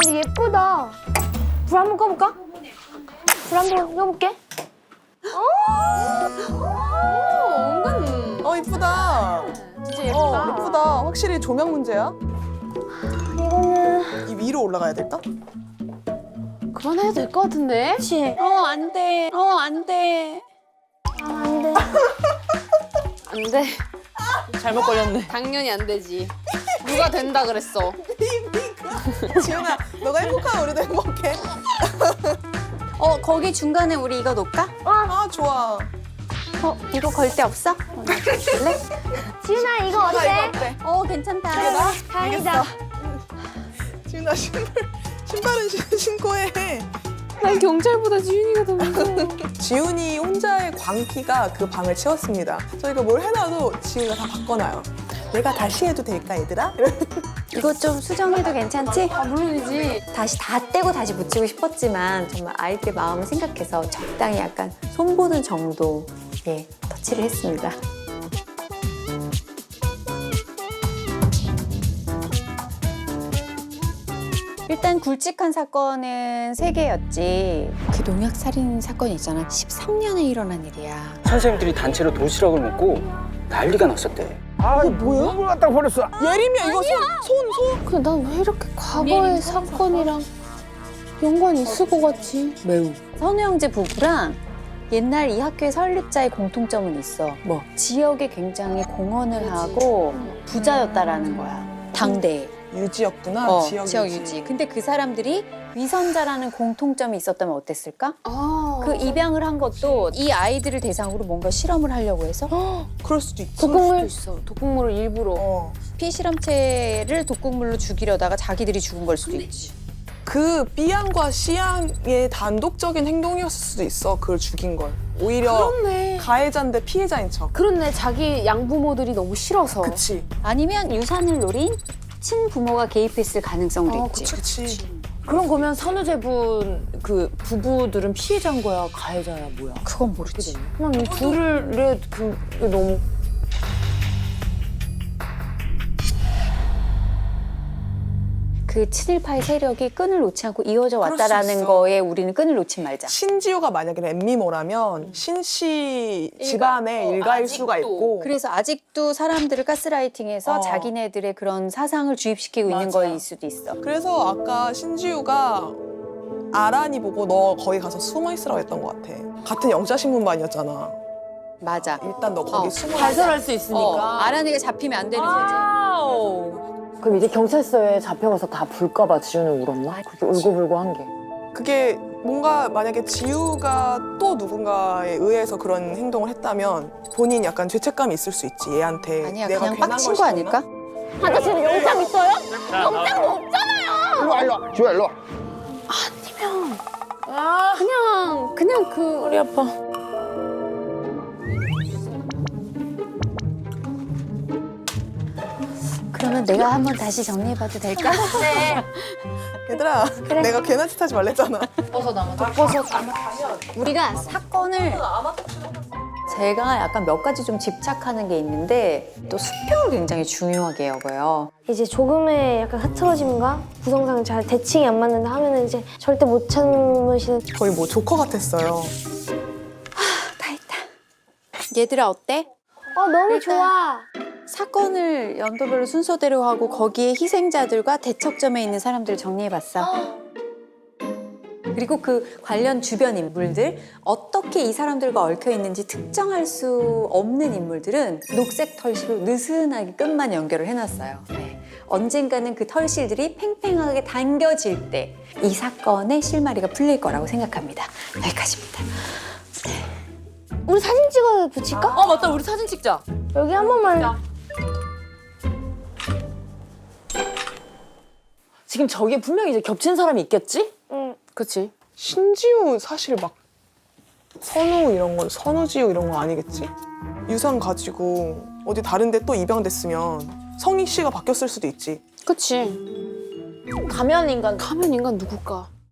근데 예쁘다. 불 한번 꺼볼까? 불 한번 꺼볼게. 어 이쁘다. 진짜 어 이쁘다. 확실히 조명 문제야. 이거는 이 위로 올라가야 될까? 그만 해도 될 것 같은데? 그치? 어, 안 돼. 어, 안 돼. 아, 안 돼. 안 돼. 잘못 걸렸네. 당연히 안 되지. 누가 된다 그랬어. 지훈아, 너가 행복하면 우리도 행복해. 어, 거기 중간에 우리 이거 놓을까? 아 좋아. 어, 이거 걸 데 없어? 어, 나 줄래? 지훈아, 이거 어때? 어때? 어, 괜찮다. 다행이다. 지훈아 신발 신발은 신- 신고 해. 난 경찰보다 지윤이가 더 무서워. 지훈이 혼자의 광기가 그 방을 채웠습니다. 저희가 뭘 해놔도 지훈이가 다 바꿔놔요. 내가 다시 해도 될까 얘들아? 이 거 좀 수정해도 괜찮지? 아, 물론이지. 다시 다 떼고 다시 붙이고 싶었지만 정말 아이들 마음을 생각해서 적당히 약간 손보는 정도의 터치를 했습니다. 일단 굵직한 사건은 세개였지그 농약 살인 사건 있잖아. 13년에 일어난 일이야. 선생님들이 단체로 도시락을 먹고 난리가 났었대. 아, 뭐야? 뭘 갖다 버렸어? 예림이야 이거 손 손 손. 근데 난 왜 이렇게 과거의 사건이랑 연관이 있을 것 같지? 매우. 선우 형제 부부랑 옛날 이 학교의 설립자의 공통점은 있어. 뭐? 지역에 굉장히 공헌을 하고 부자였다라는 거야. 당대에. 유지였구나. 어, 지역, 지역 유지. 유지. 근데 그 사람들이 위선자라는 공통점이 있었다면 어땠을까? 아. 그 입양을 한 것도 이 아이들을 대상으로 뭔가 실험을 하려고 해서 그럴 수도 있지. 독극물 있어. 독극물을 일부러. 어. 피실험체를 독극물로 죽이려다가 자기들이 죽은 걸 수도 있지. 그 B양과 C양의 단독적인 행동이었을 수도 있어. 그걸 죽인 걸. 오히려 그렇네. 가해자인데 피해자인 척. 그렇네. 자기 양부모들이 너무 싫어서. 그치. 아니면 유산을 노린 친부모가 개입했을 가능성도 아, 있지. 그치. 그럼 그러면 선우제분 그 부부들은 피해자인 거야, 가해자야, 뭐야? 그건 모르지. 이 둘의 그 너무 그 친일파의 세력이 끈을 놓지 않고 이어져 왔다라는. 거에 우리는 끈을 놓지 말자. 신지호가 만약에 엠미모라면 신씨 집안의 일가일 수가 있고 그래서 아직도 사람들을 가스라이팅해서 어. 자기네들의 그런 사상을 주입시키고 있는 맞아. 거일 수도 있어. 그래서 아까 신지우가 아란이 보고 너 거기 가서 숨어 있으라고 했던 것 같아. 같은 영자신문반이었잖아. 맞아. 일단 너 거기 어, 숨어 있어. 발설할 수 어, 있으니까. 아란이가 잡히면 안 되는 거지. 그럼 이제 경찰서에 잡혀가서 다 볼까봐 지훈이 울었나? 그렇게 울고불고 한 게. 그게 뭔가 만약에 지우가 또 누군가에 의해서 그런 행동을 했다면 본인 약간 죄책감이 있을 수 있지 얘한테 아니야, 내가 그냥 괜한 빡친 걸 거 시켰나? 아닐까? 아저씨는 영상 있어요? 일로 와, 일로 와. 지호야, 일로 와. 그냥 그냥 그 머리 아파. 그러면 내가 한번 다시 정리해봐도 될까? 얘들아 내가 괜한 짓 하지 말랬잖아. 우리가 사건을 제가 약간 몇 가지 좀 집착하는 게 있는데 또 수평을 굉장히 중요하게 여겨요. 이제 조금의 약간 흐트러짐과 구성상 잘 대칭이 안 맞는다 하면은 이제 절대 못 참으시는 거의 뭐 조커 같았어요. 다 했다. 얘들아 어때? 어 너무 일단- 좋아 사건을 연도별로 순서대로 하고 거기에 희생자들과 대척점에 있는 사람들을 정리해봤어. 그리고 그 관련 주변 인물들 어떻게 이 사람들과 얽혀 있는지 특정할 수 없는 인물들은 녹색 털실로 느슨하게 끝만 연결을 해놨어요. 네. 언젠가는 그 털실들이 팽팽하게 당겨질 때 이 사건의 실마리가 풀릴 거라고 생각합니다. 여기까지입니다. 우리 사진 찍어 붙일까? 어 맞다, 우리 사진 찍자. 여기 한 번만 지금 저기에 분명히 이제 겹친 사람이 있겠지? 응. 그치. 신지우 사실 막 선우 이런 거 선우지우 이런 거 아니겠지? 유산 가지고 어디 다른데 또 입양됐으면 성희 씨가 바뀌었을 수도 있지. 그치. 가면 인간. 가면 인간 누굴까?